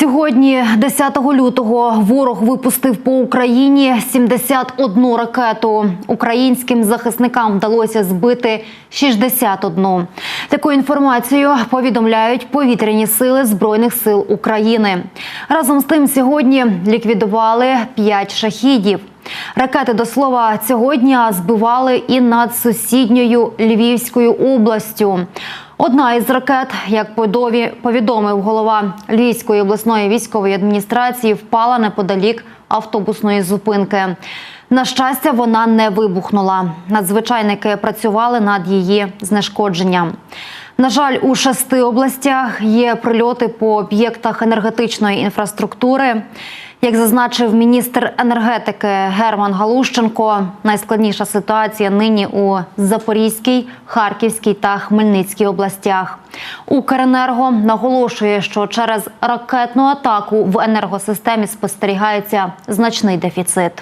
Сьогодні, 10 лютого, ворог випустив по Україні 71 ракету. Українським захисникам вдалося збити 61. Таку інформацію повідомляють повітряні сили збройних сил України. Разом з тим, сьогодні ліквідували 5 шахідів. Ракети до слова цього дня збивали і над сусідньою Львівською областю. Одна із ракет, як повідомив голова Львівської обласної військової адміністрації, впала неподалік автобусної зупинки. На щастя, вона не вибухнула. Надзвичайники працювали над її знешкодженням. На жаль, у шести областях є прильоти по об'єктах енергетичної інфраструктури. Як зазначив міністр енергетики Герман Галущенко, найскладніша ситуація нині у Запорізькій, Харківській та Хмельницькій областях. Укренерго наголошує, що через ракетну атаку в енергосистемі спостерігається значний дефіцит.